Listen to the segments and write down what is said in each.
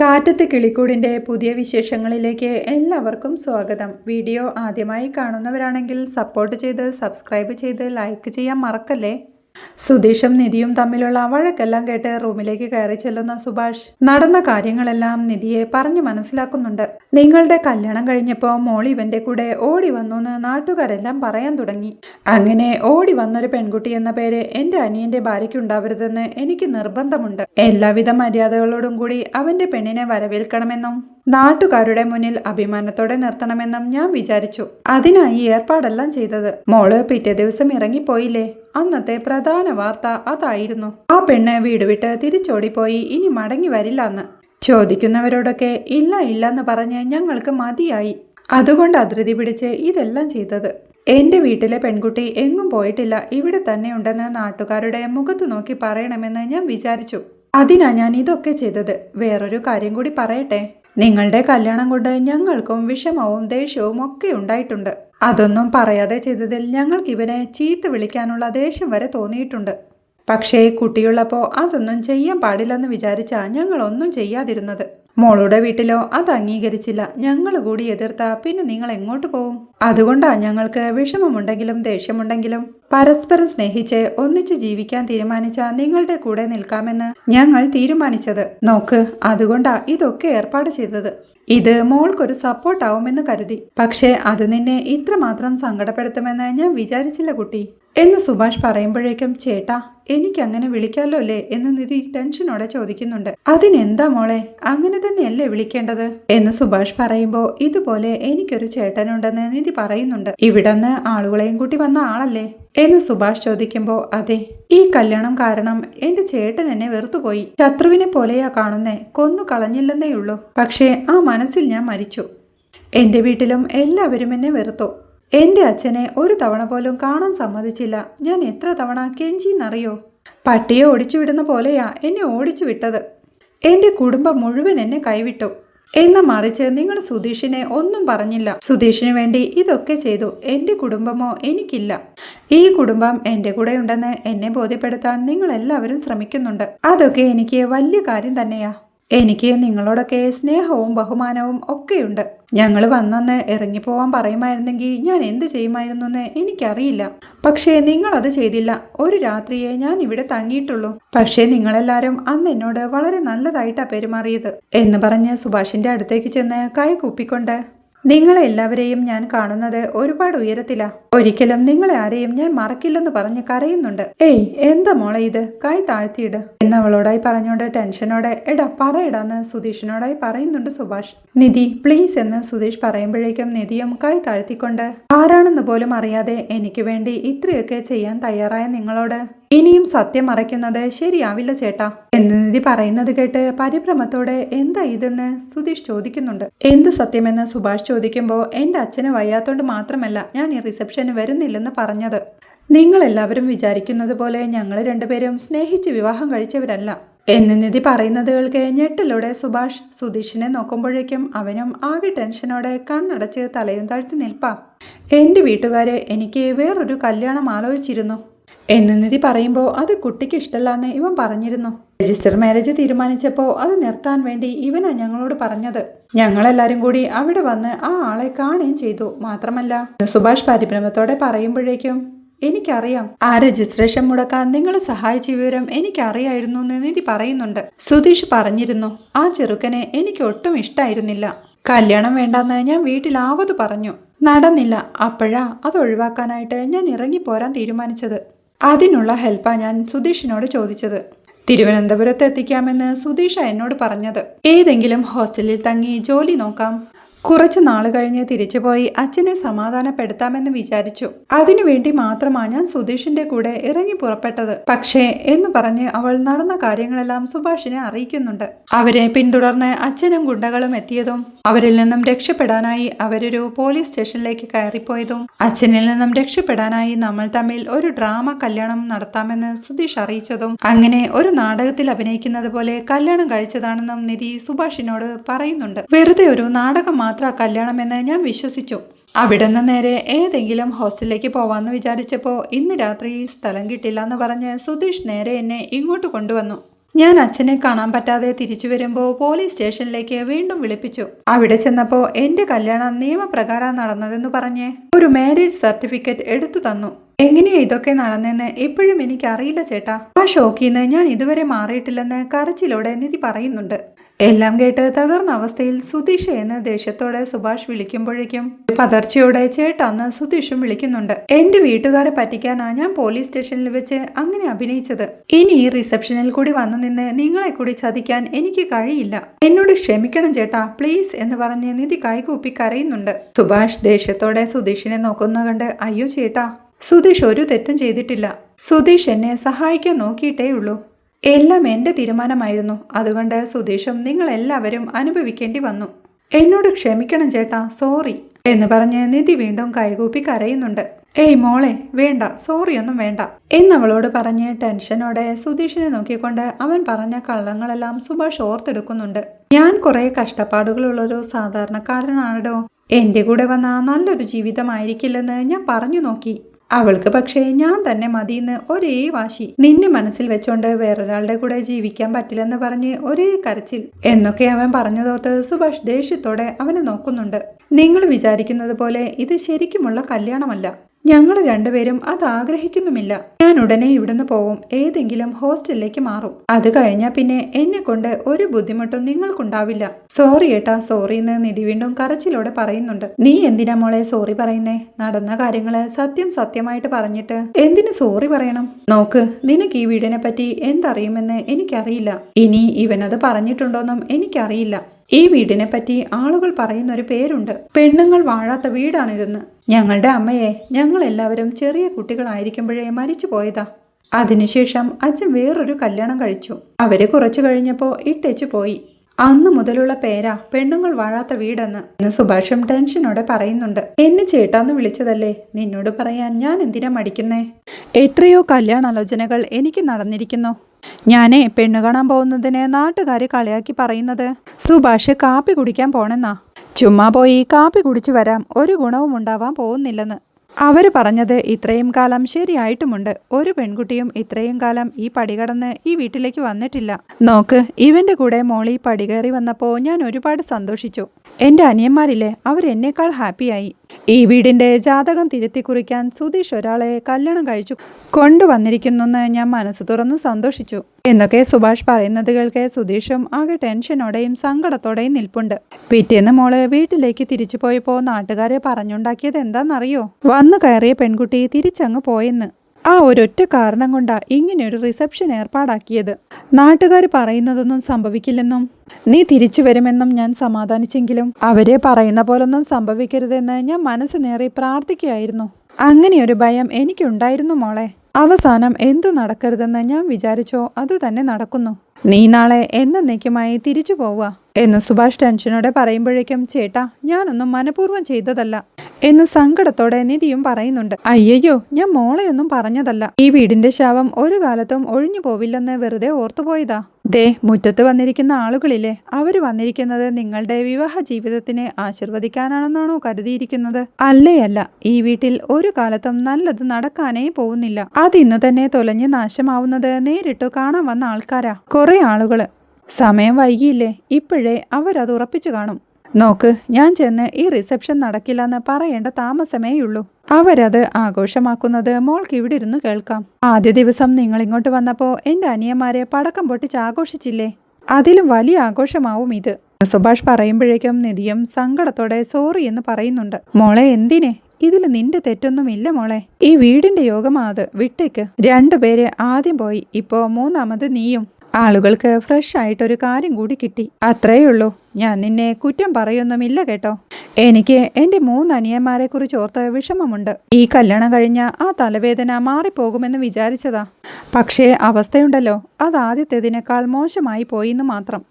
കാറ്റത്ത് കിളിക്കൂടിന്റെ പുതിയ വിശേഷങ്ങളിലേക്ക് എല്ലാവർക്കും സ്വാഗതം. വീഡിയോ ആദ്യമായി കാണുന്നവരാണെങ്കിൽ സപ്പോർട്ട് ചെയ്ത് സബ്സ്ക്രൈബ് ചെയ്ത് ലൈക്ക് ചെയ്യാൻ മറക്കല്ലേ? സുധീഷും നിധിയും തമ്മിലുള്ള വഴക്കെല്ലാം കേട്ട് റൂമിലേക്ക് കയറി ചെല്ലുന്ന സുഭാഷ് നടന്ന കാര്യങ്ങളെല്ലാം നിധിയെ പറഞ്ഞു മനസ്സിലാക്കുന്നുണ്ട്. നിങ്ങളുടെ കല്യാണം കഴിഞ്ഞപ്പോൾ മോൾ ഇവന്റെ കൂടെ ഓടി വന്നു എന്ന് നാട്ടുകാരെല്ലാം പറയാൻ തുടങ്ങി. അങ്ങനെ ഓടി വന്നൊരു പെൺകുട്ടി എന്ന പേര് എന്റെ അനിയന്റെ ഭാര്യയ്ക്ക് ഉണ്ടാവരുതെന്ന് എനിക്ക് നിർബന്ധമുണ്ട്. എല്ലാവിധ മര്യാദകളോടും കൂടി അവന്റെ പെണ്ണിനെ വരവേൽക്കണമെന്നും നാട്ടുകാരുടെ മുന്നിൽ അഭിമാനത്തോടെ നിർത്തണമെന്നും ഞാൻ വിചാരിച്ചു. അതിനായി ഏർപ്പാടെല്ലാം ചെയ്തത്. മോൾ പിറ്റേ ദിവസം ഇറങ്ങിപ്പോയില്ലേ? അന്നത്തെ പ്രധാന വാർത്ത അതായിരുന്നു. ആ പെണ്ണ് വീട് വിട്ട് തിരിച്ചോടിപ്പോയി. ഇനി മടങ്ങി വരില്ല എന്ന് ചോദിക്കുന്നവരോടൊക്കെ ഇല്ല ഇല്ലെന്ന് പറഞ്ഞ് ഞങ്ങൾക്ക് മതിയായി. അതുകൊണ്ട് അതിർതി പിടിച്ച് ഇതെല്ലാം ചെയ്തത്. എന്റെ വീട്ടിലെ പെൺകുട്ടി എങ്ങും പോയിട്ടില്ല. ഇവിടെ തന്നെ ഉണ്ടെന്ന് നാട്ടുകാരുടെ മുഖത്ത് നോക്കി പറയണമെന്ന് ഞാൻ വിചാരിച്ചു. അതിനാ ഞാൻ ഇതൊക്കെ ചെയ്തത്. വേറൊരു കാര്യം കൂടി പറയട്ടെ? നിങ്ങളുടെ കല്യാണം കൊണ്ട് ഞങ്ങൾക്കും വിഷമവും ദേഷ്യവും ഒക്കെ ഉണ്ടായിട്ടുണ്ട്. അതൊന്നും പറയാതെ ചെയ്തതിൽ ഞങ്ങൾക്ക് ഇവനെ ചീത്ത വിളിക്കാനുള്ള ദേഷ്യം വരെ തോന്നിയിട്ടുണ്ട്. പക്ഷേ കുട്ടിയുള്ളപ്പോൾ അതൊന്നും ചെയ്യാൻ പാടില്ലെന്ന് വിചാരിച്ചാ ഞങ്ങളൊന്നും ചെയ്യാതിരുന്നത്. മോളുടെ വീട്ടിലോ? അത് അംഗീകരിച്ചില്ല. ഞങ്ങൾ കൂടി എതിർത്താ പിന്നെ നിങ്ങൾ എങ്ങോട്ട് പോവും? അതുകൊണ്ടാ ഞങ്ങൾക്ക് വിഷമമുണ്ടെങ്കിലും ദേഷ്യമുണ്ടെങ്കിലും. പരസ്പരം സ്നേഹിച്ച് ഒന്നിച്ചു ജീവിക്കാൻ തീരുമാനിച്ച നിങ്ങളുടെ കൂടെ നിൽക്കാമെന്ന് ഞങ്ങൾ തീരുമാനിച്ചത്. നോക്ക് അതുകൊണ്ടാ ഇതൊക്കെ ഏർപ്പാട് ചെയ്തത്. ഇത് മോൾക്കൊരു സപ്പോർട്ടാവുമെന്ന് കരുതി. പക്ഷേ അത് നിന്നെ ഇത്രമാത്രം സങ്കടപ്പെടുത്തുമെന്ന് ഞാൻ വിചാരിച്ചില്ല കുട്ടി. എന്ന് സുഭാഷ് പറയുമ്പോഴേക്കും ചേട്ടാ എനിക്ക് അങ്ങനെ വിളിക്കാമല്ലോ അല്ലേ എന്ന് നിധി ടെൻഷനോടെ ചോദിക്കുന്നുണ്ട്. അതിനെന്താ മോളെ അങ്ങനെ തന്നെയല്ലേ വിളിക്കേണ്ടത്? എന്ന് സുഭാഷ് പറയുമ്പോൾ ഇതുപോലെ എനിക്കൊരു ചേട്ടനുണ്ടെന്ന് നിധി പറയുന്നുണ്ട്. ഇവിടന്ന് ആളുകളെയും കൂട്ടി വന്ന ആളല്ലേ? എന്ന് സുഭാഷ് ചോദിക്കുമ്പോൾ അതെ ഈ കല്യാണം കാരണം എന്റെ ചേട്ടൻ എന്നെ വെറുത്തുപോയി. ശത്രുവിനെ പോലെയാ കാണുന്നേ കൊന്നു കളഞ്ഞില്ലെന്നേ ഉള്ളൂ പക്ഷേ ആ മനസ്സിൽ ഞാൻ മരിച്ചു. എന്റെ വീട്ടിലും എല്ലാവരും എന്നെ വെറുത്തു. എന്റെ അച്ഛനെ ഒരു തവണ പോലും കാണാൻ സമ്മതിച്ചില്ല. ഞാൻ എത്ര തവണ കെഞ്ചിന്നറിയോ പട്ടിയെ ഓടിച്ചു വിടുന്ന പോലെയാ എന്നെ ഓടിച്ചു വിട്ടത്. എന്റെ കുടുംബം മുഴുവൻ എന്നെ കൈവിട്ടു. എന്ന മറിച്ച് നിങ്ങൾ സുധീഷിനെ ഒന്നും പറഞ്ഞില്ല. സുധീഷിന് വേണ്ടി ഇതൊക്കെ ചെയ്തു. എന്റെ കുടുംബമോ എനിക്കില്ല. ഈ കുടുംബം എന്റെ കൂടെ ഉണ്ടെന്ന് എന്നെ ബോധ്യപ്പെടുത്താൻ നിങ്ങൾ എല്ലാവരും ശ്രമിക്കുന്നുണ്ട്. അതൊക്കെ എനിക്ക് വലിയ കാര്യം തന്നെയാ. എനിക്ക് നിങ്ങളോടൊക്കെ സ്നേഹവും ബഹുമാനവും ഒക്കെയുണ്ട്. ഞങ്ങൾ വന്നെന്ന് ഇറങ്ങിപ്പോവാൻ പറയുമായിരുന്നെങ്കിൽ ഞാൻ എന്ത് ചെയ്യുമായിരുന്നു എന്ന് എനിക്കറിയില്ല. പക്ഷേ നിങ്ങൾ അത് ചെയ്തില്ല. ഒരു രാത്രിയെ ഞാൻ ഇവിടെ തങ്ങിയിട്ടുള്ളൂ. പക്ഷേ നിങ്ങളെല്ലാവരും അന്ന് എന്നോട് വളരെ നല്ലതായിട്ടാണ് പെരുമാറിയത് എന്ന് പറഞ്ഞ് സുഭാഷിന്റെ അടുത്തേക്ക് ചെന്ന് കൈ കൂപ്പിക്കൊണ്ട് നിങ്ങളെ എല്ലാവരെയും ഞാൻ കാണുന്നത് ഒരുപാട് ഉയരത്തിലാ. ഒരിക്കലും നിങ്ങളെ ആരെയും ഞാൻ മറക്കില്ലെന്ന് പറഞ്ഞ് കരയുന്നുണ്ട്. ഏയ് എന്താ മോളെ ഇത്? കൈ താഴ്ത്തിയിട്. എന്നവളോടായി പറഞ്ഞോണ്ട് ടെൻഷനോടെ എടാ പറയടാന്ന് സുധീഷിനോടായി പറയുന്നുണ്ട് സുഭാഷ്. നിധി പ്ലീസ് എന്ന് സുധീഷ് പറയുമ്പോഴേക്കും നിധിയും കൈ താഴ്ത്തിക്കൊണ്ട് ആരാണെന്ന് പോലും അറിയാതെ എനിക്ക് വേണ്ടി ഇത്രയൊക്കെ ചെയ്യാൻ തയ്യാറായ നിങ്ങളോട് ഇനിയും സത്യം മറയ്ക്കുന്നത് ശരിയാവില്ല ചേട്ടാ എന്ന് നിധി പറയുന്നത് കേട്ട് പരിഭ്രമത്തോടെ എന്താ ഇതെന്ന്? സുധീഷ് ചോദിക്കുന്നുണ്ട്. എന്ത് സത്യമെന്ന് സുഭാഷ് ചോദിക്കുമ്പോൾ എന്റെ അച്ഛന് വയ്യാത്തോണ്ട് മാത്രമല്ല ഞാൻ ഈ റിസപ്ഷന് വരുന്നില്ലെന്ന് പറഞ്ഞത്. നിങ്ങളെല്ലാവരും വിചാരിക്കുന്നത് പോലെ ഞങ്ങൾ രണ്ടുപേരും സ്നേഹിച്ച് വിവാഹം കഴിച്ചവരല്ല. എന്ന് നിധി പറയുന്നത് കേൾക്ക് ഞെട്ടിലൂടെ സുഭാഷ് സുധീഷിനെ നോക്കുമ്പോഴേക്കും അവനും ആകെ ടെൻഷനോടെ കണ്ണടച്ച് തലയും താഴ്ത്തി നിൽപ്പാ. എന്റെ വീട്ടുകാരെ എനിക്ക് വേറൊരു കല്യാണം ആലോചിച്ചിരുന്നു. എന്ന് പറയുമ്പോൾ അത് കുട്ടിക്ക് ഇഷ്ടമല്ലാന്ന് ഇവൻ പറഞ്ഞിരുന്നു. രജിസ്റ്റർ മാരേജ് തീരുമാനിച്ചപ്പോൾ അത് നിർത്താൻ വേണ്ടി ഇവനാ ഞങ്ങളോട് പറഞ്ഞത്. ഞങ്ങളെല്ലാരും കൂടി അവിടെ വന്ന് ആ ആളെ കാണുകയും ചെയ്തു. മാത്രമല്ല സുഭാഷ് പരിഭ്രമത്തോടെ പറയുമ്പോഴേക്കും എനിക്കറിയാം ആ രജിസ്ട്രേഷൻ മുടക്കാൻ നിങ്ങളെ സഹായിച്ച വിവരം എനിക്കറിയായിരുന്നു എന്ന് നിധി പറയുന്നുണ്ട്. സുധീഷ് പറഞ്ഞിരുന്നു ആ ചെറുക്കനെ എനിക്ക് ഒട്ടും ഇഷ്ടായിരുന്നില്ല. കല്യാണം വേണ്ടെന്ന് ഞാൻ വീട്ടിൽ ആവത് പറഞ്ഞു. നടന്നില്ല. അപ്പോഴാ അത് ഒഴിവാക്കാനായിട്ട് ഞാൻ ഇറങ്ങി പോരാൻ തീരുമാനിച്ചത്. അതിനുള്ള ഹെൽപ്പാണ് ഞാൻ സുധീഷിനോട് ചോദിച്ചത്. തിരുവനന്തപുരത്ത് എത്തിക്കാമെന്ന് സുധീഷ എന്നോട് പറഞ്ഞത്. ഏതെങ്കിലും ഹോസ്റ്റലിൽ തങ്ങി ജോലി നോക്കാം. കുറച്ച് നാൾ കഴിഞ്ഞ് തിരിച്ചുപോയി അച്ഛനെ സമാധാനപ്പെടുത്താമെന്ന് വിചാരിച്ചു. അതിനുവേണ്ടി മാത്രമാണ് ഞാൻ സുധീഷിന്റെ കൂടെ ഇറങ്ങി പുറപ്പെട്ടത്. പക്ഷേ എന്ന് പറഞ്ഞ് അവൾ നടന്ന കാര്യങ്ങളെല്ലാം സുഭാഷിനെ അറിയിക്കുന്നുണ്ട്. അവരെ പിന്തുടർന്ന് അച്ഛനും ഗുണ്ടകളും എത്തിയതും അവരിൽ നിന്നും രക്ഷപ്പെടാനായി അവരൊരു പോലീസ് സ്റ്റേഷനിലേക്ക് കയറിപ്പോയതും അച്ഛനിൽ നിന്നും രക്ഷപ്പെടാനായി നമ്മൾ തമ്മിൽ ഒരു ഡ്രാമ കല്യാണം നടത്താമെന്ന് സുധീഷ് അറിയിച്ചതും അങ്ങനെ ഒരു നാടകത്തിൽ അഭിനയിക്കുന്നത് പോലെ കല്യാണം കഴിച്ചതാണെന്നും നിധി സുഭാഷിനോട് പറയുന്നുണ്ട്. വെറുതെ ഒരു നാടകം മാത്രം കല്യാണമെന്ന് ഞാൻ വിശ്വസിച്ചു. അവിടെ നിന്ന് നേരെ ഏതെങ്കിലും ഹോസ്റ്റലിലേക്ക് പോവാമെന്ന് വിചാരിച്ചപ്പോൾ ഇന്ന് രാത്രി സ്ഥലം കിട്ടില്ല എന്ന് പറഞ്ഞ് സുധീഷ് നേരെ എന്നെ ഇങ്ങോട്ട് കൊണ്ടുവന്നു. ഞാൻ അച്ഛനെ കാണാൻ പറ്റാതെ തിരിച്ചു വരുമ്പോൾ പോലീസ് സ്റ്റേഷനിലേക്ക് വീണ്ടും വിളിപ്പിച്ചു. അവിടെ ചെന്നപ്പോൾ എന്റെ കല്യാണം നിയമപ്രകാരം നടന്നതെന്ന് പറഞ്ഞ് ഒരു മാരേജ് സർട്ടിഫിക്കറ്റ് എടുത്തു തന്നു. എങ്ങനെയാ ഇതൊക്കെ നടന്നെന്ന് ഇപ്പോഴും എനിക്ക് അറിയില്ല ചേട്ടാ. ആ ഷോക്കിന്ന് ഞാൻ ഇതുവരെ മാറിയിട്ടില്ലെന്ന് കരച്ചിലോടെ നിധി പറയുന്നുണ്ട്. എല്ലാം കേട്ട് തകർന്ന അവസ്ഥയിൽ സുധീഷ് എന്ന് ദേഷ്യത്തോടെ സുഭാഷ് വിളിക്കുമ്പോഴേക്കും പതർച്ചയോടെ ചേട്ടാന്ന് സുധീഷും വിളിക്കുന്നുണ്ട്. എന്റെ വീട്ടുകാരെ പറ്റിക്കാനാ ഞാൻ പോലീസ് സ്റ്റേഷനിൽ വെച്ച് അങ്ങനെ അഭിനയിച്ചത്. ഇനി ഈ റിസപ്ഷനിൽ കൂടി വന്നു നിന്ന് നിങ്ങളെ കൂടി ചതിക്കാൻ എനിക്ക് കഴിയില്ല. എന്നോട് ക്ഷമിക്കണം ചേട്ടാ പ്ലീസ് എന്ന് പറഞ്ഞ് നിധി കൈകൂപ്പി കരയുന്നുണ്ട്. സുഭാഷ് ദേഷ്യത്തോടെ സുധീഷിനെ നോക്കുന്ന കണ്ട് അയ്യോ ചേട്ടാ സുധീഷ് ഒരു തെറ്റും ചെയ്തിട്ടില്ല. സുധീഷ് എന്നെ സഹായിക്കാൻ നോക്കിയിട്ടേ ഉള്ളൂ എല്ലാം എന്റെ തീരുമാനമായിരുന്നു. അതുകൊണ്ട് സുധീഷും നിങ്ങൾ എല്ലാവരും അനുഭവിക്കേണ്ടി വന്നു. എന്നോട് ക്ഷമിക്കണം ചേട്ടാ സോറി എന്ന് പറഞ്ഞ് നിധി വീണ്ടും കൈകൂപ്പി കരയുന്നുണ്ട്. ഏയ് മോളെ വേണ്ട സോറിയൊന്നും വേണ്ട എന്നവളോട് പറഞ്ഞ് ടെൻഷനോടെ സുധീഷിനെ നോക്കിക്കൊണ്ട് അവൻ പറഞ്ഞ കള്ളങ്ങളെല്ലാം സുഭാഷ് ഓർത്തെടുക്കുന്നുണ്ട്. ഞാൻ കുറെ കഷ്ടപ്പാടുകളുള്ളൊരു സാധാരണക്കാരനാണോ എന്റെ കൂടെ വന്ന നല്ലൊരു ജീവിതമായിരിക്കില്ലെന്ന് ഞാൻ പറഞ്ഞു നോക്കി. അവൾക്ക് പക്ഷേ ഞാൻ തന്നെ മതിയെന്ന് ഒരേ വാശി നിന്നെ മനസ്സിൽ വെച്ചോണ്ട് വേറൊരാളുടെ കൂടെ ജീവിക്കാൻ പറ്റില്ലെന്ന് പറഞ്ഞ് ഒരേ കരച്ചിൽ എന്നൊക്കെ അവൻ പറഞ്ഞതോർത്ത് സുഭാഷ് ദേഷ്യത്തോടെ അവനെ നോക്കുന്നുണ്ട്. നിങ്ങൾ വിചാരിക്കുന്നത് പോലെ ഇത് ശരിക്കുമുള്ള കല്യാണമല്ല. ഞങ്ങൾ രണ്ടുപേരും അത് ആഗ്രഹിക്കുന്നുമില്ല. ഞാൻ ഉടനെ ഇവിടുന്ന് പോവും. ഏതെങ്കിലും ഹോസ്റ്റലിലേക്ക് മാറും. അത് കഴിഞ്ഞാൽ പിന്നെ എന്നെ കൊണ്ട് ഒരു ബുദ്ധിമുട്ടും നിങ്ങൾക്കുണ്ടാവില്ല. സോറി ഏട്ടാ സോറി എന്ന് നിധി വീണ്ടും കരച്ചിലോടെ പറയുന്നുണ്ട്. നീ എന്തിനാ മോളെ സോറി പറയുന്നേ? നടന്ന കാര്യങ്ങൾ സത്യം സത്യമായിട്ട് പറഞ്ഞിട്ട് എന്തിനു സോറി പറയണം? നോക്ക് നിനക്ക് ഈ വീടിനെ പറ്റി എന്തറിയുമെന്ന് എനിക്കറിയില്ല. ഇനി ഇവനത് പറഞ്ഞിട്ടുണ്ടോന്നും എനിക്കറിയില്ല. ഈ വീടിനെ പറ്റി ആളുകൾ പറയുന്ന ഒരു പേരുണ്ട്. പെണ്ണുങ്ങൾ വാഴാത്ത വീടാണിതെന്ന്. ഞങ്ങളുടെ അമ്മയെ ഞങ്ങൾ എല്ലാവരും ചെറിയ കുട്ടികളായിരിക്കുമ്പോഴേ മരിച്ചു പോയതാ. അതിനുശേഷം അച്ഛൻ വേറൊരു കല്യാണം കഴിച്ചു. അവർ കുറച്ചു കഴിഞ്ഞപ്പോൾ ഇട്ടേച്ചു പോയി. അന്ന് മുതലുള്ള പേരാ പെണ്ണുങ്ങൾ വാഴാത്ത വീടെന്ന്. എന്ന് സുഭാഷും ടെൻഷനോടെ പറയുന്നുണ്ട്. എന്നെ ചേട്ടാന്ന് വിളിച്ചതല്ലേ? നിന്നോട് പറയാൻ ഞാൻ എന്തിനാ മടിക്കുന്നേ? എത്രയോ കല്യാണാലോചനകൾ എനിക്ക് നടന്നിരിക്കുന്നു. ഞാനേ പെണ്ണു കാണാൻ പോകുന്നതിന് നാട്ടുകാര് കളിയാക്കി പറയുന്നത്. സുഭാഷ് കാപ്പി കുടിക്കാൻ പോണെന്നാ. ചുമ്മാ പോയി കാപ്പി കുടിച്ചു വരാം. ഒരു ഗുണവും ഉണ്ടാവാൻ പോകുന്നില്ലെന്ന്. അവർ പറഞ്ഞത് ഇത്രയും കാലം ശരിയായിട്ടുമുണ്ട്. ഒരു പെൺകുട്ടിയും ഇത്രയും കാലം ഈ പടി കടന്ന് ഈ വീട്ടിലേക്ക് വന്നിട്ടില്ല. നോക്ക് ഇവന്റെ കൂടെ മോളി പടി കയറി വന്നപ്പോൾ ഞാൻ ഒരുപാട് സന്തോഷിച്ചു. എന്റെ അനിയന്മാരില്ലേ അവരെന്നേക്കാൾ ഹാപ്പിയായി. ഈ വീടിന്റെ ജാതകം തിരുത്തി കുറിക്കാൻ സുധീഷ് ഒരാളെ കല്യാണം കഴിച്ചു കൊണ്ടുവന്നിരിക്കുന്നു എന്ന് ഞാൻ മനസ്സ് തുറന്ന് സന്തോഷിച്ചു. എന്നൊക്കെ സുഭാഷ് പറയുന്നത് കേൾക്കെ സുധീഷും ആകെ ടെൻഷനോടെയും സങ്കടത്തോടെയും നിൽപ്പുണ്ട്. പിറ്റേന്ന് മോൾ വീട്ടിലേക്ക് തിരിച്ചു പോയപ്പോൾ നാട്ടുകാരെ പറഞ്ഞുണ്ടാക്കിയത് എന്താണെന്നറിയോ വന്നു കയറിയ പെൺകുട്ടി തിരിച്ചങ്ങ് പോയെന്ന്. ആ ഒരൊറ്റ കാരണം കൊണ്ടാണ് ഇങ്ങനെയൊരു റിസപ്ഷൻ ഏർപ്പാടാക്കിയത്. നാട്ടുകാർ പറയുന്നതൊന്നും സംഭവിക്കില്ലെന്നും നീ തിരിച്ചു വരുമെന്നും ഞാൻ സമാധാനിച്ചെങ്കിലും അവരെ പറയുന്ന പോലൊന്നും സംഭവിക്കരുതെന്ന് ഞാൻ മനസ്സ് നേറി പ്രാർത്ഥിക്കുകയായിരുന്നു. അങ്ങനെയൊരു ഭയം എനിക്കുണ്ടായിരുന്നു മോളെ. അവസാനം എന്തു നടക്കരുതെന്ന് ഞാൻ വിചാരിച്ചോ അത് തന്നെ നടക്കുന്നു. നീ നാളെ എന്നേക്കുമായി തിരിച്ചു പോവുക എന്ന് സുഭാഷ് ടെൻഷനോടെ പറയുമ്പോഴേക്കും ചേട്ടാ ഞാനൊന്നും മനഃപൂർവം ചെയ്തതല്ല. എന്ന് സങ്കടത്തോടെ നിധിയും പറയുന്നുണ്ട്. അയ്യയ്യോ ഞാൻ മോളെയൊന്നും പറഞ്ഞതല്ല. ഈ വീടിന്റെ ശവം ഒരു കാലത്തും ഒഴിഞ്ഞു പോവില്ലെന്ന് വെറുതെ ഓർത്തുപോയതാ ദേ മുറ്റത്ത് വന്നിരിക്കുന്ന ആളുകളില്ലേ അവർ വന്നിരിക്കുന്നത് നിങ്ങളുടെ വിവാഹ ജീവിതത്തിനെ ആശീർവദിക്കാനാണെന്നാണോ കരുതിയിരിക്കുന്നത്? അല്ലേ അല്ല ഈ വീട്ടിൽ ഒരു കാലത്തും നല്ലത് നടക്കാനേ പോകുന്നില്ല. അത് ഇന്ന് തന്നെ തൊലഞ്ഞ് നാശമാവുന്നത് നേരിട്ടു കാണാൻ വന്ന ആൾക്കാരാ. കുറെ ആളുകൾ. സമയം വൈകിയില്ലേ ഇപ്പോഴേ അവരത് ഉറപ്പിച്ചു കാണും. നോക്ക് ഞാൻ ചെന്ന് ഈ റിസപ്ഷൻ നടക്കില്ലെന്ന് പറയേണ്ട താമസമേയുള്ളൂ അവരത് ആഘോഷമാക്കുന്നത് മോൾക്ക് ഇവിടെ ഇരുന്ന് കേൾക്കാം. ആദ്യ ദിവസം നിങ്ങൾ ഇങ്ങോട്ട് വന്നപ്പോൾ എന്റെ അനിയന്മാരെ പടക്കം പൊട്ടിച്ച് ആഘോഷിച്ചില്ലേ? അതിലും വലിയ ആഘോഷമാവും ഇത്. സുഭാഷ് പറയുമ്പോഴേക്കും നിധിയും സങ്കടത്തോടെ സോറി എന്ന് പറയുന്നുണ്ട്. മോളെ എന്തിനെ? ഇതിൽ നിന്റെ തെറ്റൊന്നുമില്ല മോളെ. ഈ വീടിന്റെ യോഗമാ അത്. വിട്ടേക്ക്. രണ്ടുപേര് ആദ്യം പോയി ഇപ്പോ മൂന്നാമത് നീയും. ആളുകൾക്ക് ഫ്രഷ് ആയിട്ടൊരു കാര്യം കൂടി കിട്ടി. അത്രയേ ഉള്ളൂ. ഞാൻ നിന്നെ കുറ്റം പറയൊന്നുമില്ല കേട്ടോ. എനിക്ക് എന്റെ മൂന്ന് അനിയന്മാരെ കുറിച്ച് ഓർത്ത് വിഷമമുണ്ട്. ഈ കല്യാണം കഴിഞ്ഞ ആ തലവേദന മാറിപ്പോകുമെന്ന് വിചാരിച്ചതാ. പക്ഷേ അവസ്ഥയുണ്ടല്ലോ. അത് ആദ്യത്തേതിനേക്കാൾ മോശമായി പോയിന്ന് മാത്രം.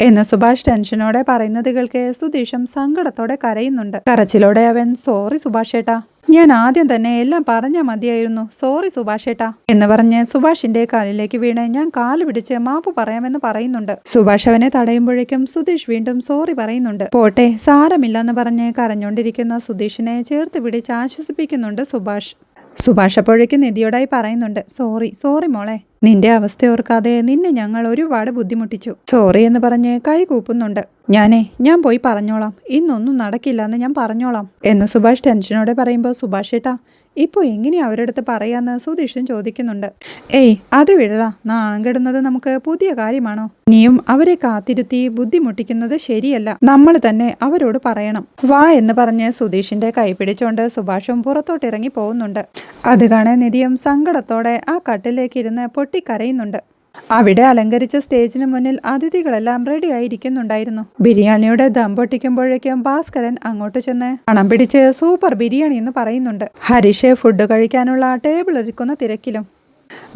എന്ന് സുഭാഷ് ടെൻഷനോടെ പറയുന്നത് കേൾക്കെ സുധീഷും സങ്കടത്തോടെ കരയുന്നുണ്ട്. കരച്ചിലോടെ അവൻ സോറി സുഭാഷേട്ടാ. ഞാൻ ആദ്യം തന്നെ എല്ലാം പറഞ്ഞാൽ മതിയായിരുന്നു. സോറി സുഭാഷേട്ടാ എന്ന് പറഞ്ഞ് സുഭാഷിന്റെ കാലിലേക്ക് വീണ് ഞാൻ കാൽ പിടിച്ച് മാപ്പ് പറയാമെന്ന് പറയുന്നുണ്ട്. സുഭാഷ് അവനെ തടയുമ്പോഴേക്കും സുധീഷ് വീണ്ടും സോറി പറയുന്നുണ്ട്. പോട്ടെ സാരമില്ലെന്ന് പറഞ്ഞ് കരഞ്ഞോണ്ടിരിക്കുന്ന സുധീഷിനെ ചേർത്ത് പിടിച്ച് ആശ്വസിപ്പിക്കുന്നുണ്ട് സുഭാഷ്. സുഭാഷ് അപ്പോഴേക്ക് നിധിയോടായി പറയുന്നുണ്ട്. സോറി സോറി മോളെ. നിന്റെ അവസ്ഥ ഓർക്കാതെ നിന്നെ ഞങ്ങൾ ഒരുപാട് ബുദ്ധിമുട്ടിച്ചു. സോറി എന്ന് പറഞ്ഞ് കൈ കൂപ്പുന്നുണ്ട് ഞാനേ ഞാൻ പോയി പറഞ്ഞോളാം. ഇന്നൊന്നും നടക്കില്ല എന്ന് ഞാൻ പറഞ്ഞോളാം. എന്ന് സുഭാഷ് ടെൻഷനോടെ പറയുമ്പോൾ സുഭാഷ് ഏട്ടാ ഇപ്പോൾ എങ്ങനെയാ അടുത്ത് പറയാന്ന് സുധീഷൻ ചോദിക്കുന്നുണ്ട്. ഏയ് അത് വിടടാ. നാണം കെടുന്നത് നമുക്ക് പുതിയ കാര്യമാണോ? ഇനിയും അവരെ കാത്തിരുത്തി ബുദ്ധിമുട്ടിക്കുന്നത് ശരിയല്ല. നമ്മൾ തന്നെ അവരോട് പറയണം. വാ എന്ന് പറഞ്ഞ് സുധീഷിന്റെ കൈ പിടിച്ചുകൊണ്ട് സുഭാഷും പുറത്തോട്ടിറങ്ങി പോകുന്നുണ്ട്. അത് കാണാൻ നിധിയും സങ്കടത്തോടെ ആ കട്ടിലേക്ക് ഇരുന്ന് പൊട്ടിക്കരയുന്നുണ്ട്. അവിടെ അലങ്കരിച്ച സ്റ്റേജിന് മുന്നിൽ അതിഥികളെല്ലാം റെഡി ആയിരിക്കുന്നുണ്ടായിരുന്നു. ബിരിയാണിയുടെ ദം പൊട്ടിക്കുമ്പോഴേക്കും ഭാസ്കരൻ അങ്ങോട്ട് ചെന്ന് പണം പിടിച്ച് സൂപ്പർ ബിരിയാണി എന്ന് പറയുന്നുണ്ട്. ഹരീഷ് ഫുഡ് കഴിക്കാനുള്ള ടേബിൾ ഒരുക്കുന്ന തിരക്കിലും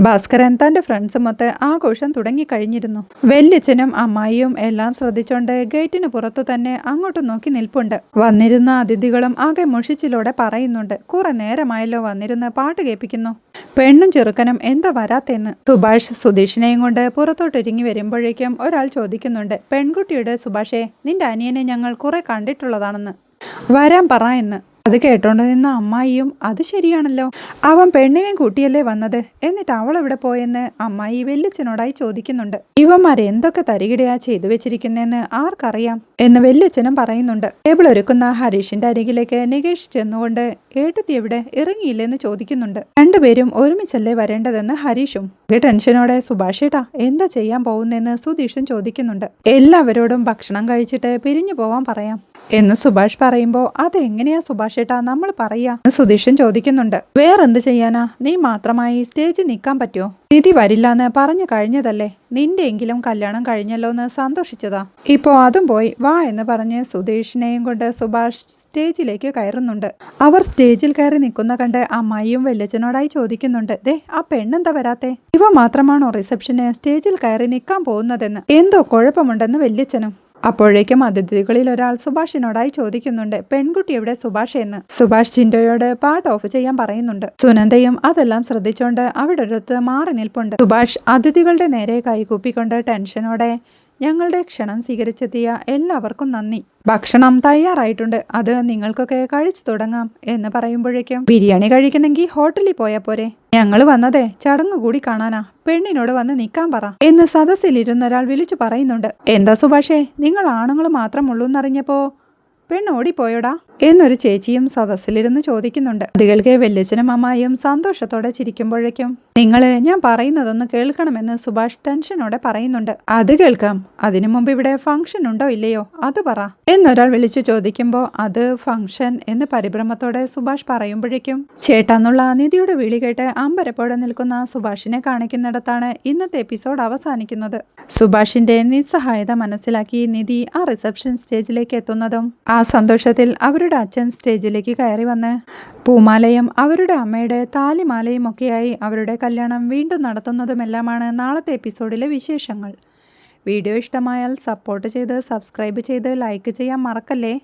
ഭാസ്കരൻ തന്റെ ഫ്രണ്ട്സുമൊത്ത് ആഘോഷം തുടങ്ങിക്കഴിഞ്ഞിരുന്നു. വല്യച്ഛനും അമ്മായിയും എല്ലാം ശ്രദ്ധിച്ചോണ്ട് ഗേറ്റിന് പുറത്തു തന്നെ അങ്ങോട്ട് നോക്കി നിൽപ്പുണ്ട്. വന്നിരുന്ന അതിഥികളും ആകെ മുഷിച്ചിലൂടെ പറയുന്നുണ്ട്. കുറെ നേരമായല്ലോ വന്നിരുന്ന് പാട്ട് കേൾപ്പിക്കുന്നു. പെണ്ണും ചെറുക്കനും എന്താ വരാത്തെന്ന്? സുഭാഷ് സുധീഷിനെയും കൊണ്ട് പുറത്തോട്ടിരുങ്ങി വരുമ്പോഴേക്കും ഒരാൾ ചോദിക്കുന്നുണ്ട്. പെൺകുട്ടിയുടെ സുഭാഷേ നിന്റെ അനിയനെ ഞങ്ങൾ കുറെ കണ്ടിട്ടുള്ളതാണെന്ന്. വരാൻ പറ എന്ന്. അത് കേട്ടോണ്ട് നിന്ന അമ്മായിയും അത് ശരിയാണല്ലോ. അവൻ പെണ്ണിനെയും കൂട്ടിയല്ലേ വന്നത്? എന്നിട്ട് അവൾ എവിടെ പോയെന്ന്? അമ്മായി വെല്ലച്ചനോടായി ചോദിക്കുന്നുണ്ട്. ഇവന്മാർ എന്തൊക്കെ തരികിടയാ ചെയ്തു വെച്ചിരിക്കുന്നെന്ന് ആർക്കറിയാം? എന്ന് വെല്ലച്ചനും പറയുന്നുണ്ട്. ടേബിൾ ഒരുക്കുന്ന ഹരീഷിന്റെ അരികിലേക്ക് നികേഷ് ചെന്നുകൊണ്ട് ഏട്ടത്തി എവിടെ? ഇറങ്ങിയില്ലെന്ന് ചോദിക്കുന്നുണ്ട്. രണ്ടുപേരും ഒരുമിച്ചല്ലേ വരേണ്ടതെന്ന് ഹരീഷും. ടെൻഷനോടെ സുഭാഷേട്ടാ എന്താ ചെയ്യാൻ പോകുന്നെന്ന് സുധീഷും ചോദിക്കുന്നുണ്ട്. എല്ലാവരോടും ഭക്ഷണം കഴിച്ചിട്ട് പിരിഞ്ഞു പോവാൻ പറയാം. എന്ന് സുഭാഷ് പറയുമ്പോൾ അതെങ്ങനെയാ സുഭാഷ് ഏട്ടാ? നമ്മൾ പറയാ. എന്ന് സുധീഷൻ ചോദിക്കുന്നുണ്ട്. വേറെന്ത് ചെയ്യാനാ? നീ മാത്രമായി സ്റ്റേജിൽ നിൽക്കാൻ പറ്റുമോ നിധി വരില്ലാന്ന് പറഞ്ഞു കഴിഞ്ഞതല്ലേ? നിന്റെ എങ്കിലും കല്യാണം കഴിഞ്ഞല്ലോ എന്ന് സന്തോഷിച്ചതാ. ഇപ്പോ അതും പോയി. വാ എന്ന് പറഞ്ഞ് സുധീഷിനെയും കൊണ്ട് സുഭാഷ് സ്റ്റേജിലേക്ക് കയറുന്നുണ്ട്. അവർ സ്റ്റേജിൽ കയറി നിൽക്കുന്ന കണ്ട് അമ്മായിയും വല്യച്ഛനോടായി ചോദിക്കുന്നുണ്ട്. ദേ ആ പെണ്ണെന്താ വരാത്തെ? ഇവ മാത്രമാണോ റിസപ്ഷന് സ്റ്റേജിൽ കയറി നിൽക്കാൻ പോകുന്നതെന്ന്? എന്തോ കുഴപ്പമുണ്ടെന്ന് വല്യച്ഛനും. അപ്പോഴേക്കും അതിഥികളിൽ ഒരാൾ സുഭാഷിനോടായി ചോദിക്കുന്നുണ്ട് പെൺകുട്ടി എവിടെ സുഭാഷ് എന്ന്? സുഭാഷ് ചിൻഡോയോട് പാട്ട് ഓഫ് ചെയ്യാൻ പറയുന്നുണ്ട്. സുനന്ദയും അതെല്ലാം ശ്രദ്ധിച്ചുകൊണ്ട് അവിടെ ഒരിടത്ത് മാറി നിൽപ്പുണ്ട്. സുഭാഷ് അതിഥികളുടെ നേരെ കൈകൂപ്പിക്കൊണ്ട് ടെൻഷനോടെ ഞങ്ങളുടെ ക്ഷണം സ്വീകരിച്ചെത്തിയ എല്ലാവർക്കും നന്ദി. ഭക്ഷണം തയ്യാറായിട്ടുണ്ട്. അത് നിങ്ങൾക്കൊക്കെ കഴിച്ചു തുടങ്ങാം എന്ന് പറയുമ്പോഴേക്കും ബിരിയാണി കഴിക്കണമെങ്കിൽ ഹോട്ടലിൽ പോയാൽ പോരെ. ഞങ്ങൾ വന്നതേ ചടങ്ങ് കൂടി കാണാനാ. പെണ്ണിനോട് വന്ന് നിൽക്കാൻ പറ എന്ന് സദസ്സിൽ ഒരാൾ വിളിച്ചു പറയുന്നുണ്ട്. എന്താ സുഭാഷേ നിങ്ങൾ ആണുങ്ങൾ മാത്രമുള്ളൂ എന്നറിഞ്ഞപ്പോ പെണ്ണ് ഓടിപ്പോയോടാ? എന്നൊരു ചേച്ചിയും സദസ്സിലിരുന്ന് ചോദിക്കുന്നുണ്ട്. അതികൾക്ക് വല്യച്ഛനും അമ്മായിയും സന്തോഷത്തോടെ ചിരിക്കുമ്പോഴേക്കും നിങ്ങൾ ഞാൻ പറയുന്നതൊന്ന് കേൾക്കണമെന്ന് സുഭാഷ് ടെൻഷനോടെ പറയുന്നുണ്ട്. അത് കേൾക്കാം. അതിനു മുമ്പ് ഇവിടെ ഫംഗ്ഷൻ ഉണ്ടോ ഇല്ലയോ? അത് പറ. എന്നൊരാൾ വിളിച്ചു ചോദിക്കുമ്പോൾ അത് ഫംഗ്ഷൻ എന്ന് പരിഭ്രമത്തോടെ സുഭാഷ് പറയുമ്പോഴേക്കും ചേട്ടാന്നുള്ള നിധിയുടെ വിളി കേട്ട് അമ്പരപ്പോടെ നിൽക്കുന്ന സുഭാഷിനെ കാണിക്കുന്നിടത്താണ് ഇന്നത്തെ എപ്പിസോഡ് അവസാനിക്കുന്നത്. സുഭാഷിന്റെ നിസ്സഹായത മനസ്സിലാക്കി നിധി ആ റിസപ്ഷൻ സ്റ്റേജിലേക്ക് എത്തുന്നതും ആ സന്തോഷത്തിൽ അവരുടെ അച്ഛൻ സ്റ്റേജിലേക്ക് കയറി വന്ന് പൂമാലയും അവരുടെ അമ്മയുടെ താലിമാലയും ഒക്കെയായി അവരുടെ കല്യാണം വീണ്ടും നടത്തുന്നതുമെല്ലാമാണ് നാളത്തെ എപ്പിസോഡിലെ വിശേഷങ്ങൾ. വീഡിയോ ഇഷ്ടമായാൽ സപ്പോർട്ട് ചെയ്ത് സബ്സ്ക്രൈബ് ചെയ്ത് ലൈക്ക് ചെയ്യാൻ മറക്കല്ലേ?